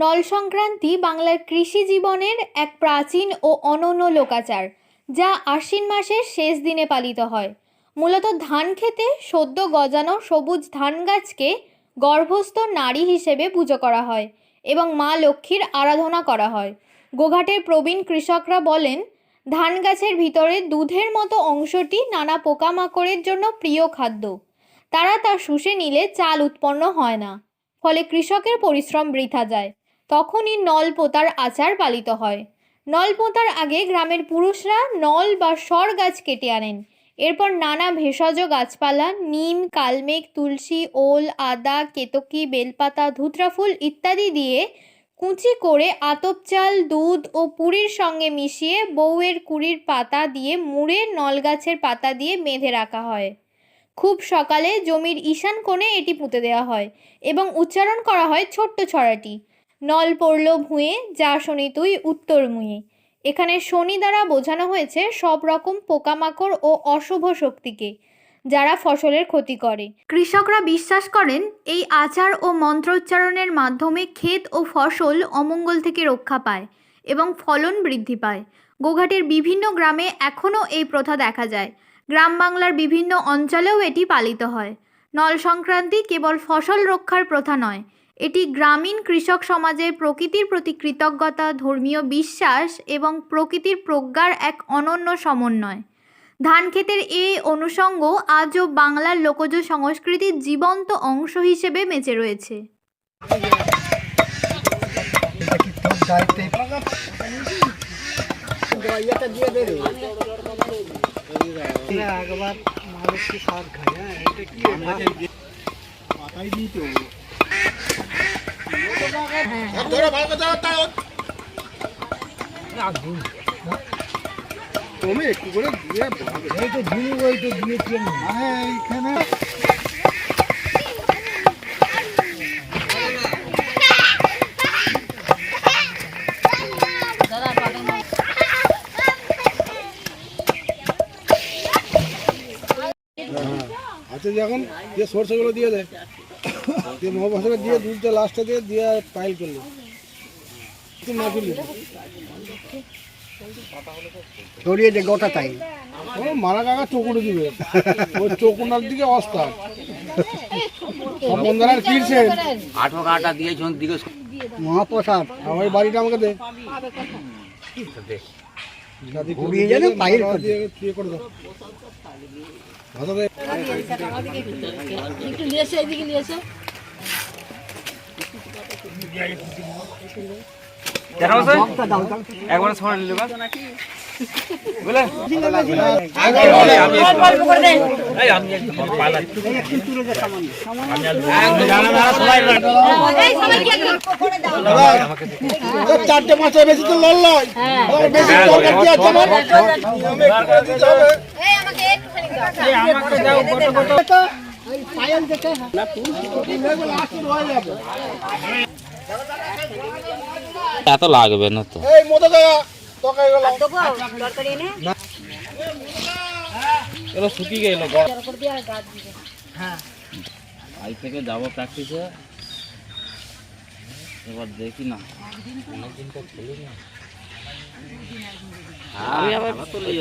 নল সংক্রান্তি বাংলার কৃষি জীবনের এক প্রাচীন ও অনন্য লোকাচার, যা আশ্বিন মাসের শেষ দিনে পালিত হয়। মূলত ধান খেতে সদ্য গজানো সবুজ ধান গাছকে গর্ভস্থ নারী হিসেবে পুজো করা হয় এবং মা লক্ষ্মীর আরাধনা করা হয়। গোঘাটের প্রবীণ কৃষকরা বলেন, ধান গাছের ভিতরে দুধের মতো অংশটি নানা পোকামাকড়ের জন্য প্রিয় খাদ্য। তারা তা শুষে নিলে চাল উৎপন্ন হয় না, ফলে কৃষকের পরিশ্রম বৃথা যায়। তখনই নল পোতার আচার পালিত হয়। নল পোতার আগে গ্রামের পুরুষরা নল বা সর গাছ কেটে আনেন। এরপর নানা ভেষজ গাছপালা, নিম, কালমেঘ, তুলসী, ওল, আদা, কেতকি, বেলপাতা, ধুতরাফুল ইত্যাদি দিয়ে কুচি করে আতপ চাল, দুধ ও পুরীর সঙ্গে মিশিয়ে বউয়ের কুড়ির পাতা দিয়ে মুড়ে নল গাছের পাতা দিয়ে বেঁধে রাখা হয়। খুব সকালে জমির ঈশান কোণে এটি পুঁতে দেওয়া হয় এবং উচ্চারণ করা হয় ছোট্ট ছড়াটি। নল পড়ল ভুঁয়ে, যা শনি তুই উত্তর মুয়ে। এখানে শনি দ্বারা বোঝানো হয়েছে সব রকম পোকামাকড় ও অশুভ শক্তিকে, যারা ফসলের ক্ষতি করে। কৃষকরা বিশ্বাস করেন, এই আচার ও মন্ত্রোচ্চারণের মাধ্যমে ক্ষেত ও ফসল অমঙ্গল থেকে রক্ষা পায় এবং ফলন বৃদ্ধি পায়। গোঘাটের বিভিন্ন গ্রামে এখনও এই প্রথা দেখা যায়। গ্রাম বাংলার বিভিন্ন অঞ্চলেও এটি পালিত হয়। নল সংক্রান্তি কেবল ফসল রক্ষার প্রথা নয় এটি গ্রামীণ কৃষক সমাজের প্রকৃতির প্রতি কৃতজ্ঞতা, ধর্মীয় বিশ্বাস এবং প্রকৃতির প্রজ্ঞার এক অনন্য সমন্বয়। ধান ক্ষেতের এই অনুষঙ্গ আজও বাংলার লোকজ সংস্কৃতির জীবন্ত অংশ হিসেবে বেঁচে রয়েছে। তো তুমি একটু করে দিয়ে এই তো ঝুলি ওই তো দিয়েছি মানে এইখানে। হাতে যখন দিয়ে সরষেগুলো দিয়ে দেয়। দিয়ে মহাভাষাকে দিয়ে দুধটা লাস্টে দিয়ে দিয়ে পাইল করলি। করলি ছড়িয়ে দে গোটা তাই। ও মারা কাকা চকুড়ে দিবে। ওই চকুনার দিকে সব বন্ধুরা আঠো কাটা দিকে মহাপ্রসাদ আমার বাড়িটা আমাকে দে। ঘুরিয়ে পাইল করে ইয়ে করে দাও। ভালো রে একটু নিয়ে এসে এদিকে নিয়ে এসো। একবার ছড়া নিলে চারটে মাসে বেশি তো আর বেশি দরকার কি আছে আমার আমি একটু এত লাগবে না তো। এগুলো শুকিয়ে গেল আজ থেকে যাব প্র্যাকটিসে এবার দেখি না। আমি আবার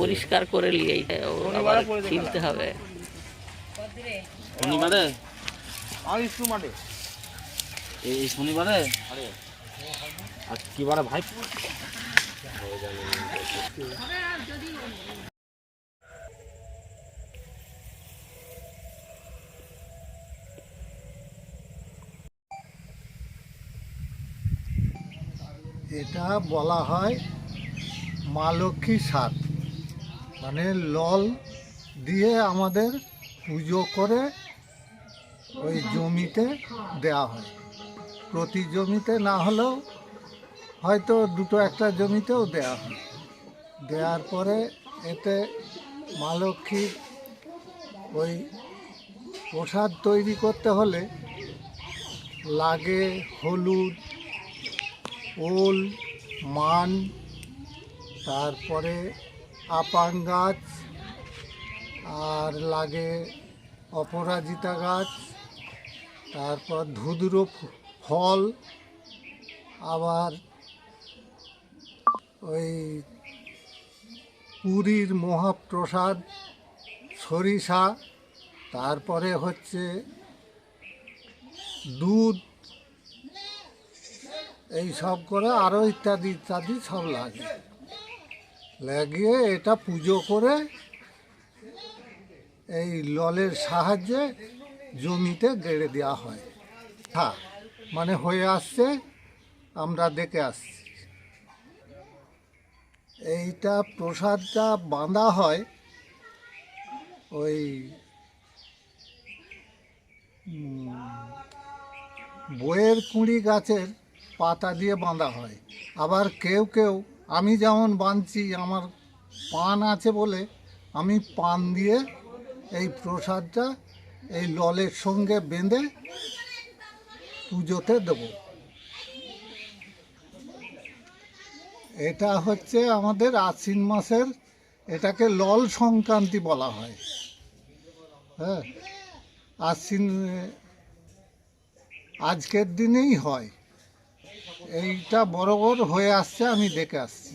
পরিষ্কার করে নিয়ে আবার কিনতে হবে। শনিবারে? এই এই শনিবারে? আর। কি বারে ভাই? এটা বলা হয় মা লক্ষ্মী সাত। মানে লল দিয়ে আমাদের পুজো করে ওই জমিতে দেওয়া হয়। প্রতি জমিতে না হলেও হয়তো দুটো একটা জমিতেও দেওয়া হয়। দেওয়ার পরে এতে মা লক্ষ্মীর ওই প্রসাদ তৈরি করতে হলে লাগে হলুদ, ওল, মান, তারপরে আপাং গাছ, আর লাগে অপরাজিতা গাছ, তারপর ধুদুরো ফল, আবার ওই পুরীর মহাপ্রসাদ, সরিষা, তারপরে হচ্ছে দুধ, এই সব করে আরও ইত্যাদি ইত্যাদি সব লাগে। লাগিয়ে এটা পুজো করে এই ললের সাহায্যে জমিতে গেড়ে দেওয়া হয়। হ্যাঁ। মানে হয়ে আসছে, আমরা দেখে আসছি। এইটা প্রসাদটা বাঁধা হয় ওই বইয়ের কুঁড়ি গাছের পাতা দিয়ে বাঁধা হয়। আবার কেউ কেউ, আমি যেমন বাঁধছি, আমার পান আছে বলে আমি পান দিয়ে এই প্রসাদটা এই ললের সঙ্গে বেঁধে পুজোতে দেব। এটা হচ্ছে আমাদের আশ্বিন মাসের, এটাকে লল সংক্রান্তি বলা হয়। হ্যাঁ আশ্বিন, আজকের দিনেই হয়। এইটা বড় বড় হয়ে আসছে, আমি দেখে আসছি।